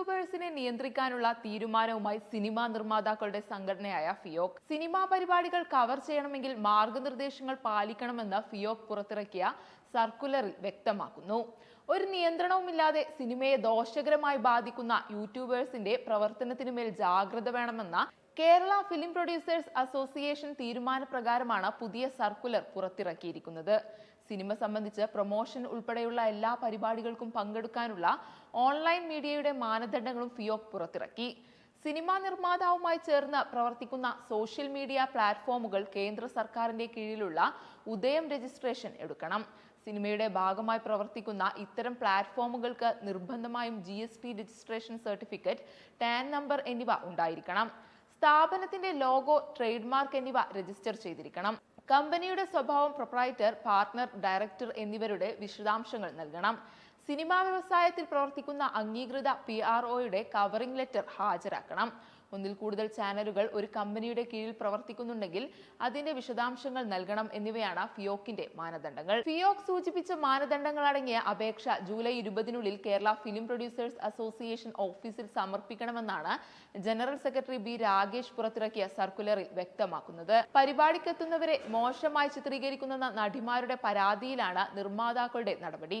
യൂട്യൂബേഴ്സിനെ നിയന്ത്രിക്കാനുള്ള തീരുമാനവുമായി സിനിമാ നിർമ്മാതാക്കളുടെ സംഘടനയായ ഫിയോക്. സിനിമാ പരിപാടികൾ കവർ ചെയ്യണമെങ്കിൽ മാർഗനിർദ്ദേശങ്ങൾ പാലിക്കണമെന്ന് ഫിയോക് പുറത്തിറക്കിയ സർക്കുലറിൽ വ്യക്തമാക്കുന്നു. ഒരു നിയന്ത്രണവുമില്ലാതെ സിനിമയെ ദോഷകരമായി ബാധിക്കുന്ന യൂട്യൂബേഴ്സിന്റെ പ്രവർത്തനത്തിനുമേൽ ജാഗ്രത വേണമെന്ന കേരള ഫിലിം പ്രൊഡ്യൂസേഴ്സ് അസോസിയേഷൻ തീരുമാനപ്രകാരമാണ് പുതിയ സർക്കുലർ പുറത്തിറക്കിയിരിക്കുന്നത്. സിനിമ സംബന്ധിച്ച് പ്രൊമോഷൻ ഉൾപ്പെടെയുള്ള എല്ലാ പരിപാടികൾക്കും പങ്കെടുക്കാനുള്ള ഓൺലൈൻ മീഡിയയുടെ മാനദണ്ഡങ്ങളും ഫിയോക് പുറത്തിറക്കി. സിനിമാ നിർമ്മാതാവുമായി ചേർന്ന് പ്രവർത്തിക്കുന്ന സോഷ്യൽ മീഡിയ പ്ലാറ്റ്ഫോമുകൾ കേന്ദ്ര സർക്കാരിന്റെ കീഴിലുള്ള ഉദയം രജിസ്ട്രേഷൻ എടുക്കണം. സിനിമയുടെ ഭാഗമായി പ്രവർത്തിക്കുന്ന ഇത്തരം പ്ലാറ്റ്ഫോമുകൾക്ക് നിർബന്ധമായും G registration certificate TAN number എന്നിവ ഉണ്ടായിരിക്കണം. സ്ഥാപനത്തിന്റെ ലോഗോ ട്രേഡ് മാർക്ക് എന്നിവ രജിസ്റ്റർ ചെയ്തിരിക്കണം. കമ്പനിയുടെ സ്വഭാവം പ്രൊപ്രൈറ്റർ പാർട്ട്ണർ ഡയറക്ടർ എന്നിവരുടെ വിശദാംശങ്ങൾ നൽകണം. സിനിമാ വ്യവസായത്തിൽ പ്രവർത്തിക്കുന്ന അംഗീകൃത പി ആർ ഒയുടെ കവറിംഗ് ലെറ്റർ ഹാജരാക്കണം. ഒന്നിൽ കൂടുതൽ ചാനലുകൾ ഒരു കമ്പനിയുടെ കീഴിൽ പ്രവർത്തിക്കുന്നുണ്ടെങ്കിൽ അതിന്റെ വിശദാംശങ്ങൾ നൽകണം എന്നിവയാണ് ഫിയോക്കിന്റെ മാനദണ്ഡങ്ങൾ. ഫിയോക് സൂചിപ്പിച്ച മാനദണ്ഡങ്ങൾ അടങ്ങിയ അപേക്ഷ ജൂലൈ ഇരുപതിനുള്ളിൽ കേരള ഫിലിം പ്രൊഡ്യൂസേഴ്സ് അസോസിയേഷൻ ഓഫീസിൽ സമർപ്പിക്കണമെന്നാണ് ജനറൽ സെക്രട്ടറി ബി രാഗേഷ് പുറത്തിറക്കിയ സർക്കുലറിൽ വ്യക്തമാക്കുന്നത്. പരിപാടിക്കെത്തുന്നവരെ മോശമായി ചിത്രീകരിക്കുന്ന നടിമാരുടെ പരാതിയിലാണ് നിർമ്മാതാക്കളുടെ നടപടി.